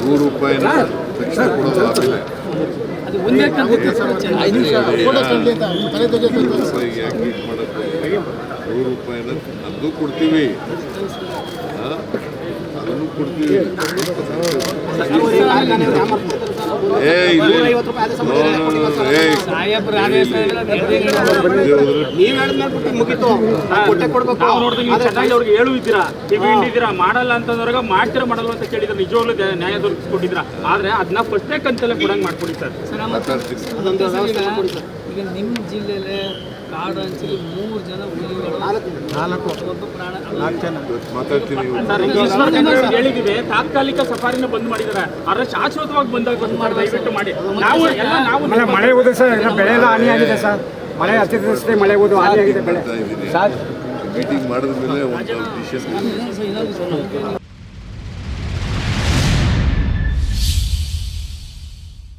ನೂರು ರೂಪಾಯಿನ ತಕ್ಷಣ ಕೊಡೋದು ಇದು ಮಾಡೋದು? ನೂರು ರೂಪಾಯಿನ ಅದು ಕೊಡ್ತೀವಿ? ಅದನ್ನು ಕೊಡ್ತೀವಿ. ಏ ಇಲ್ಲಿ ನೀವ್ ಹೇಳಿದ್ಮೇಲೆ ಮುಗೀತು. ಕೊಟ್ಟೆ ಕೊಡ್ಬೇಕು. ಅವ್ರಿಗೆ ಹೇಳು ಇದ್ದೀರಾ ಮಾಡಲ್ಲ ಅಂತಂದ್ರಾಗ ಮಾಡ್ತೀರಾ ಮಾಡಲ್ಲ ಅಂತ ಕೇಳಿದ್ರೆ ನಿಜವಾಗ್ಲೂ ನ್ಯಾಯ ದೊರಕಿಸ್ಕೊಟ್ಟಿದ್ದೀರಾ. ಆದ್ರೆ ಅದನ್ನ ಫಸ್ಟೇ ಕಂತಲ್ಲೇ ಕೊಡಂಗ್ ಮಾಡ್ಕೊಡಿ ಸರ್. ಈಗ ನಿಮ್ಮ ಜಿಲ್ಲೆಯಲ್ಲಿ ಕಾಡು ಮೂರು ಜನ ಹುಲಿಗಳು ನಾಲ್ಕು. ಒಬ್ಬ ಪ್ರಾಣ ಮಾತಾಡ್ತೀನಿ ತಾತ್ಕಾಲಿಕ ಸಫಾರಿನ ಬಂದ್ ಮಾಡಿದ್ದಾರೆ. ಆದ್ರೆ ಶಾಶ್ವತವಾಗಿ ಬಂದಾಗ ಬಂದ್ ಮಾಡಿ ದಯವಿಟ್ಟು ಮಾಡಿ. ನಾವು ಎಲ್ಲ ಆಮೇಲೆ ಮಳೆ ಹೋದ್ರೆ ಸರ್ ಎಲ್ಲ ಬೆಳೆ ಎಲ್ಲ ಆಗಿದೆ ಸರ್. ಮಳೆ ಅತಿವೃಷ್ಟಿ ಮಳೆ ಹೋದ ಹಾನಿ ಆಗಿದೆ ಬೆಳೆ. ಸರ್ ಮೀಟಿಂಗ್ ಮಾಡಿದ ಮೇಲೆ ಒಂದು